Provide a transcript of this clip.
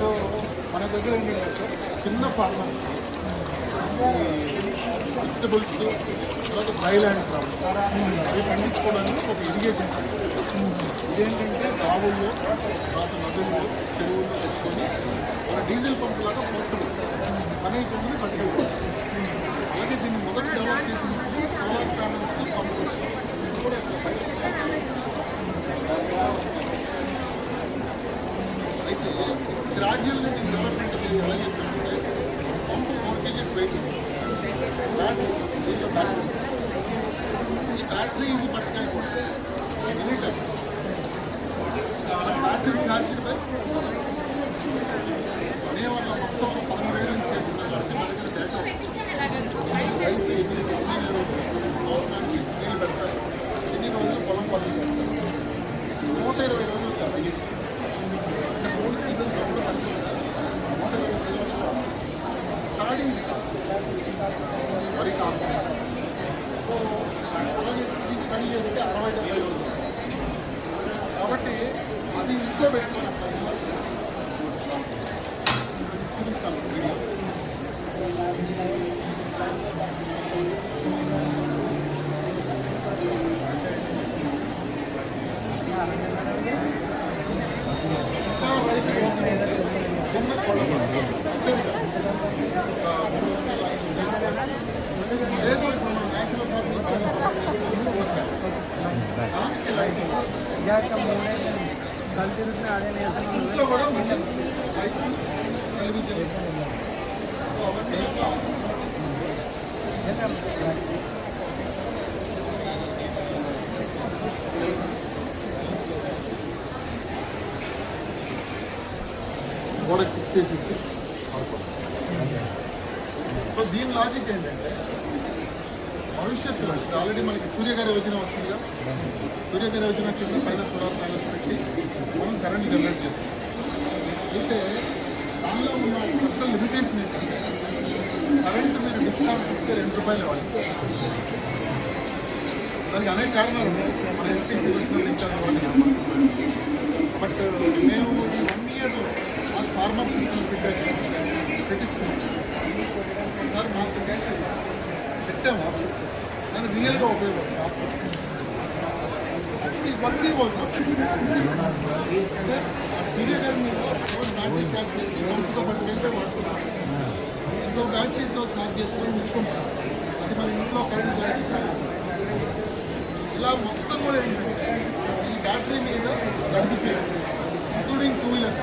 So మన దగ్గర ఏంటంటే చిన్న ఫార్మర్స్ వెజిటబుల్స్ తర్వాత థైలాండ్ క్రాప్స్ అవి పండించుకోవడానికి ఒక ఇరిగేషన్ ఇదేంటంటే బావుల్లో తర్వాత నదుల్లో చెరువుల్లో పెట్టుకొని ఒక డీజిల్ పంప్ లాగా పోర్టు పని కొన్ని పట్టుకెళ్తారు అలాగే దీన్ని మొదట డెవలప్ చేసినప్పుడు గ్రాడ్యువల్ నుంచి డెవలప్మెంట్ అనేది ఎలా చేస్తామంటే pump four KGs weight battery దీంట్లో బ్యాటరీ ఈ బ్యాటరీ ఇది పట్టుకెళ్ళకుండా మినిటర్ బ్యాటరీ ఛార్జ్ బై కాబట్టి అది ఇంట్లో పెట్టుకున్నప్పుడు చూపిస్తాను వీడియో ఇంకా లైట్స్ టెలివిజన్ సో అవన్నీ గోడకి ఫిక్స్ చేసేసి సో దీని లాజిక్ ఏంటంటే భవిష్యత్తులో ఆల్రెడీ మనకి సూర్యగారి యోజన వచ్చిందిగా. సూర్యగారి యోజన కింద పైన సోలార్ ప్యానల్స్ పెట్టి మనం కరెంట్ జనరేట్ చేస్తాం అయితే దానిలో ఉన్న పెద్ద లిమిటేషన్ ఏంటంటే కరెంట్ మీరు డిస్కౌంట్ ఇస్తే రెండు రూపాయలు ఇవ్వాలి. దానికి అనేక కారణాలు ఉన్నాయి. మన ఎలక్ట్రిసిటీ వచ్చిన రియల్గా ఉపయోగపడుతుంది. ఇవన్నీ అంటే చేసి వాడుతున్నాం ఇంకో బ్యాటరీతో చార్జ్ చేసుకొని ఉంచుకుంటాం అది మన ఇంట్లో కరెంట్ జరుగుతుంది ఇలా మొత్తం కూడా ఏంటంటే ఈ బ్యాటరీ మీద గడుపు చేయాలి. Including two wheeler